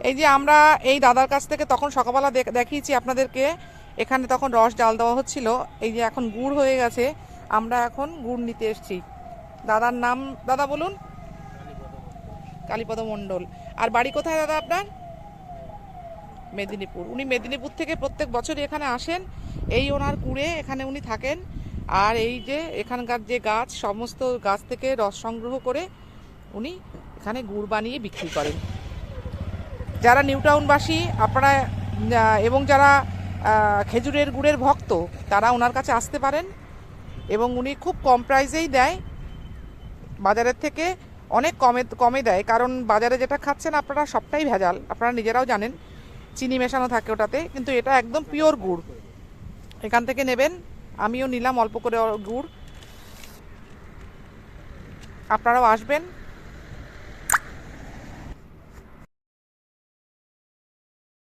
এই যে আমরা এই দাদার কাছ থেকে তখন সকালবেলা দেখ- দেখিয়েছি আপনাদেরকে। এখানে তখন রস জাল দেওয়া হচ্ছিল। এই যে এখন গুড় হয়ে গেছে। আমরা এখন গুড় নিতে এসেছি। দাদার নাম, দাদা বলুন? কালীপদ মণ্ডল। আর বাড়ি কোথায় দাদা আপনার? মেদিনীপুর। উনি মেদিনীপুর থেকে প্রত্যেক বছরই এখানে আসেন। এই ওনার কুড়ে এখানে উনি থাকেন। আর এই যে এখানকার যে গাছ, সমস্ত গাছ থেকে রস সংগ্রহ করে উনি এখানে গুড় বানিয়ে বিক্রি করেন। যারা নিউ টাউনবাসী, আপনারা এবং যারা খেজুরের গুড়ের ভক্ত, তারা ওনার কাছে আসতে পারেন এবং উনি খুব কম প্রাইসেই দেয়। বাজারের থেকে অনেক কমে কমে দেয়। কারণ বাজারে যেটা খাচ্ছেন আপনারা সবটাই ভেজাল। আপনারা নিজেরাও জানেন, চিনি মেশানো থাকে ওটাতে, কিন্তু এটা একদম পিওর গুড়। এখান থেকে নেবেন, আমিও নিলাম অল্প করে গুড়। আপনারাও আসবেন।